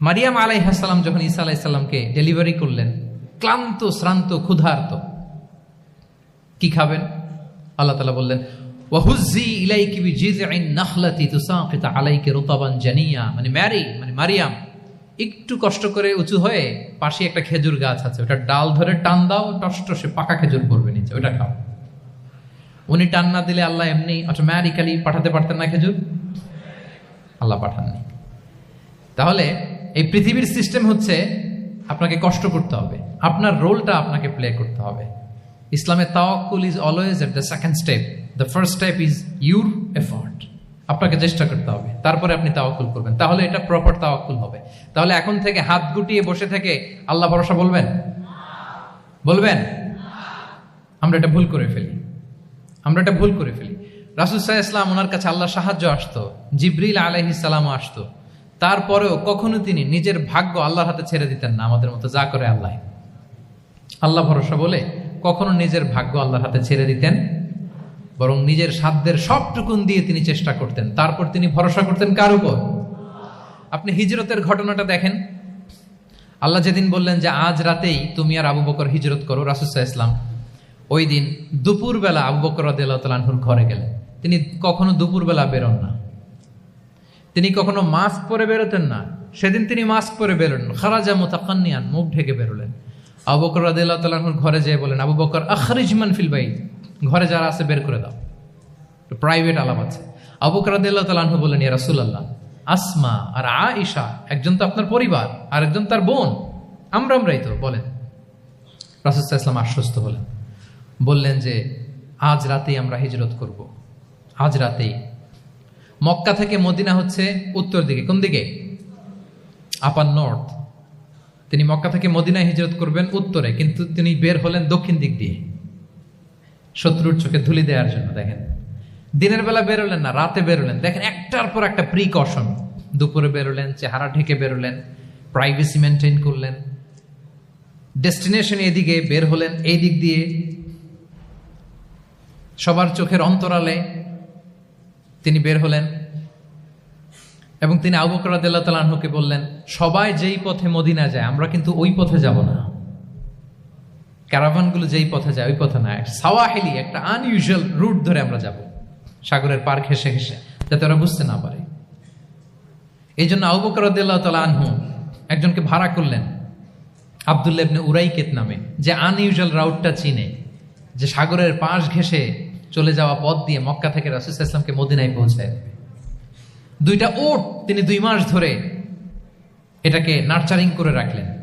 মারিয়াম আলাই আলাইহাসাল্লাম যখন ঈসা আলাইসাল্লামকে ডেলিভারি করলেন, ক্লান্ত, শ্রান্ত, ক্ষুধার্ত, কি খাবেন? আল্লাহ তালা বললেন, ওয়াহুজ্জি ইলাইকি বিজিযইন নাখলাতি তুসাকিত আলাইকি রুতাবান জানিয়া। মানে ম্যারি মানে মারিয়াম, একটু কষ্ট করে উঁচু হয়ে পাশে একটা খেজুর গাছ আছে, ওটা ডাল ধরে টান দাও টসটসে পাকা খেজুর পড়বে নিচে, ওটা খাও। উনি টান না দিলে আল্লাহ এমনি অটোমেটিক্যালি পাঠাতে পারতেন না খেজুর? আল্লাহ পাঠাননি। তাহলে এই পৃথিবীর সিস্টেম হচ্ছে আপনাকে কষ্ট করতে হবে। আপনার রোলটা আপনাকে প্লে করতে হবে। ইসলামে তাওয়াক্কুল is always at the second step the first step is your effort আপনাকে চেষ্টা করতে হবে। তারপরে আপনি তাওয়াক্কুল করবেন। তাহলে এটা প্রপার তাওয়াক্কুল হবে। তাহলে এখন থেকে হাত গুটিয়ে বসে থেকে আল্লাহ ভরসা বলবেন? বলবেন? আমরা এটা ভুল করে ফেলি। আমরা এটা ভুল করে ফেলি। রাসুল সাহা ইসলাম ওনার কাছে আল্লাহ সাহায্য আসতো। জিব্রিল আলহি সালাম আসতো। তারপরেও কখনো তিনি নিজের ভাগ্য আল্লাহর হাতে ছেড়ে দিতেন না, আমাদের মতো যা করে আল্লাহ। আল্লাহ ভরসা বলে কখনো নিজের ভাগ্য আল্লাহর হাতে ছেড়ে দিতেন, বরং নিজের সাধ্যের সবটুকুন দিয়ে তিনি চেষ্টা করতেন। তারপর তিনি ভরসা করতেন কার উপর? আপনি হিজরতের ঘটনাটা দেখেন। আল্লাহ যেদিন বললেন যে, আজ রাতেই তুমি আর আবু বকর হিজরত করো রাসুসাহ ইসলাম ওই দিন দুপুরবেলা আবু বকর রাদিয়াল্লাহুর ঘরে গেলেন। তিনি কখনো দুপুরবেলা বেরোন না। তিনি কখনো মাস্ক পরে বেরোতেন না। সেদিন তিনি মাস্ক পরে বেরোলেন। খারাজা মোতাকান্নিয়ান মুখ ঢেকে বেরোলেন। আবু বকর রাদিয়াল্লাহুর ঘরে যেয়ে বলেন, আবু বকর আখরিজমান ফিল বাইত। ঘরে যারা আছে বের করে দাও। প্রাইভেট আলাপ আছে। আবু বকর রাদিয়াল্লাহু বলেন ইয়া রাসূলুল্লাহ, আসমা আর আয়েশা একজন তো আপনার পরিবার, আর একজন তার বোন। আমরা আমরাই তো, বলেন। রাসূল ইসলাম আশ্বস্ত হলেন। বললেন যে, আজ রাতেই আমরা হিজরত করব। আজ রাতেই মক্কা থেকে মদিনা হচ্ছে উত্তর দিকে। কোন দিকে? আপার নর্থ তিনি মক্কা থেকে মদিনায় হিজরত করবেন উত্তরে, কিন্তু তিনি বের হলেন দক্ষিণ দিক দিয়ে। শত্রুর চোখে ধুলি দেওয়ার জন্য, দেখেন। দিনের বেলা বেরোলেন না, রাতে বেরোলেন দেখেন, একটার পর একটা প্রিকশন দুপুরে বেরোলেন চেহারা ঢেকে বেরোলেন প্রাইভেসি মেনটেন করলেন। ডেস্টিনেশন এদিকে বের হলেন, এই দিক দিয়ে সবার চোখের অন্তরালে তিনি বের হলেন এবং তিনি আবুকরাদুকে বললেন, সবাই যেই পথে মদিনা যায়, আমরা কিন্তু ওই পথে যাব না। ক্যারাভানগুলো যেই পথে যায়, ওই পথে না। সাওয়াহিলি, একটা আনইউজুয়াল রুট ধরে আমরা যাব, সাগরের পার ঘেসে ঘেসে যাতে ওরা বুঝতে না পারে। এই জন্য আবুকরাদুল্লাহ তালা আনহু একজনকে ভাড়া করলেন আবদুল্লাবনে উরাইকেত নামে, যে আনইউজুয়াল রাউটটা চিনে, যে সাগরের পাশ ঘেসে চলে যাওয়া পথ দিয়ে মক্কা থেকে রাসুল ইসলামকে মদিনায় পৌঁছায়। দুইটা ওট তিনি দুই মাস ধরে এটাকে নার্চারিং করে রাখলেন।